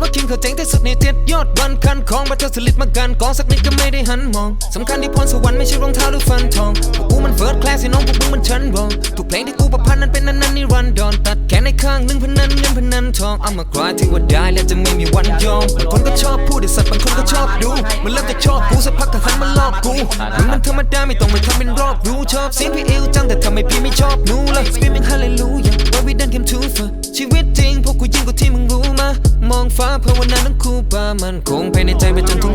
เขาเจ๋งที่สุดในเจ็ดยอดวันคันของบัตเทอร์สลิดมากันกองสักนิดก็ไม่ได้หันมองสำคัญที่พรสวรรค์ไม่ใช่รองเท้าหรือฟันทองพวกกูมันเฟิร์สคลาสที่น้องพวกมึงมันชั้นรองทุกเพลงที่กูประพันธ์นั้นเป็นนั้นนั้นนี่รันดอนตัดแขนในข้างหนึ่งพนันเงินพนันทองเอามาคลายที่ว่าได้แล้วจะไม่มีวันยอมบางคนก็ชอบพูดแต่สัตว์บางคนก็ชอบดู มันเริ่มจะชอบกูสักพักก็หันมาลอกกูมึงมันธรรมดาไม่ต้องไปทำเป็นรอบรู้ชอบเสียงพี่เอวจังแต่ทำไมพี่ไม่ชอบหนูล่ะ Screaming hallelujah ภาวนาทั้งคู่ปามันคงภายในใจไปจนถึง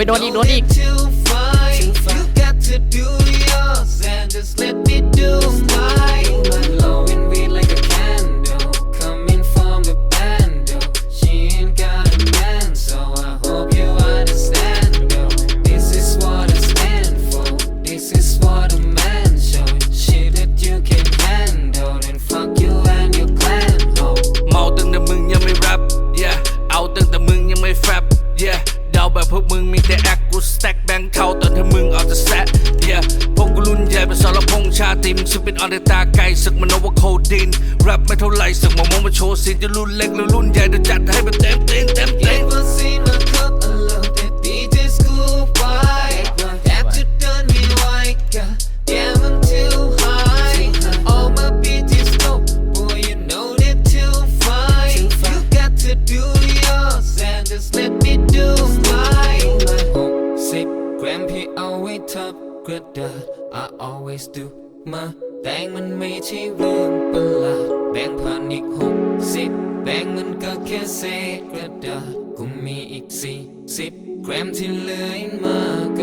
อ้ยโดนอีกโดนอีก This แต็กแบงค์เท่าตอนที่มึงเอาจะแซะ yeah พงกุลุ่นใหญ่เป็นสารพงชาติมึงซึ่งเป็นออนเดตาไกลศึกมโนโอเวอร์โคดินแรปไม่เท่าไหรศึกมามองมาโชว์สินจะรุ่นเล็กหรือรุ่นใหญ่เดี๋ยวจัดให้เป็นเต็มเต็ ทับกระดาษ I always do มาแต่งมันไม่ใช่เรื่องประหลาดแบ่งพันอีกหกสิบแบ่งมันก็แค่เศษกระดาษกูมีอีกสี่สิบแกรมที่เหลือมากก